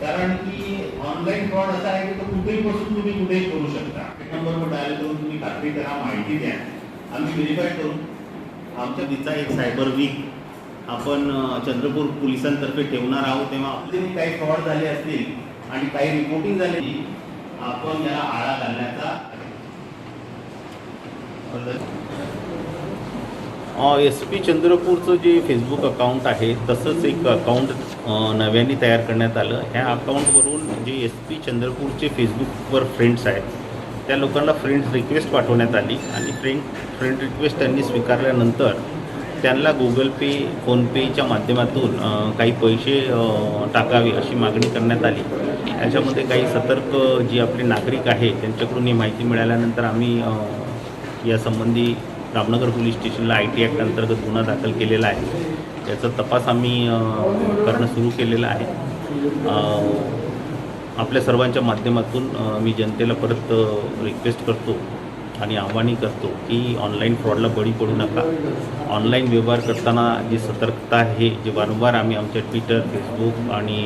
कारण की online fraud असा आहे की तो कुठेही बसून तुम्ही कुठेही करू शकता. एक नंबरवर डायल करून तुम्ही खात्री करा माहिती द्या. आम्ही व्हेरीफाय करू. आमच्या तिचा एक सायबर वीक आपण चंद्रपूर पोलिसांतर्फे ठेवणार आहोत. तेव्हा आपले काही फ्रॉड झाले असतील आणि काही रिपोर्टिंग झाले आपण याला आळा घालण्याचा एस पी चंद्रपूरचं जे फेसबुक अकाउंट आहे तसंच एक अकाउंट नव्याने तयार करण्यात आलं. ह्या अकाउंटवरून जे म्हणजे एस पी चंद्रपूरचे फेसबुकवर फ्रेंड्स आहेत. त्या लोकांना फ्रेंड्स रिक्वेस्ट पाठवण्यात आली आणि फ्रेंड फ्रेंड रिक्वेस्ट त्यांनी स्वीकारल्यानंतर त्यांना गुगल पे फोनपेच्या माध्यमातून काही पैसे टाकावे अशी मागणी करण्यात आली. याच्यामध्ये काही सतर्क जी आपले नागरिक आहे त्यांच्याकडून ही माहिती मिळाल्यानंतर आम्ही यासंबंधी रामनगर पोलीस स्टेशनला आय टी ॲक्ट अंतर्गत गुन्हा दाखल केलेला आहे. त्याचा तपास आम्ही करणं सुरू केलेलं आहे. आपल्या सर्वांच्या माध्यमातून मी जनतेला परत रिक्वेस्ट करतो. आणि आव्हानही करतो की ऑनलाईन फ्रॉडला बळी पडू नका. ऑनलाईन व्यवहार करताना जी सतर्कता आहे जे वारंवार आम्ही आमच्या ट्विटर फेसबुक आणि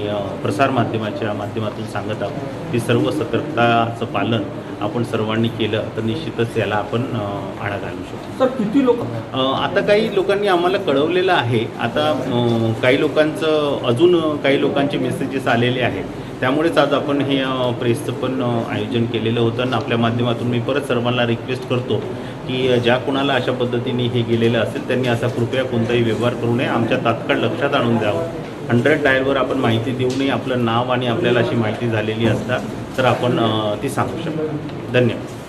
प्रसारमाध्यमाच्या माध्यमातून सांगत आहोत ती सर्व सतर्कताचं पालन आपण सर्वांनी केलं तर निश्चितच याला आपण आळा घालू शकतो सर किती लोक आता काही लोकांनी आम्हाला कळवलेलं आहे. आता काही लोकांचं अजून काही लोकांचे मेसेजेस आलेले आहेत. त्यामुळेच आज आपण हे प्रेसचं पण आयोजन केलेलं होतं आणि आपल्या माध्यमातून मी परत सर्वांना रिक्वेस्ट करतो की ज्या कोणाला अशा पद्धतीने हे गेलेलं असेल त्यांनी असा कृपया कोणताही व्यवहार करू नये. आमच्या तात्काळ लक्षात आणून द्यावं. हंड्रेड डायलवर आपण माहिती देऊनही आपलं नाव आणि आपल्याला अशी माहिती झालेली असतात तर आपण ती सांगू शकतो. धन्यवाद.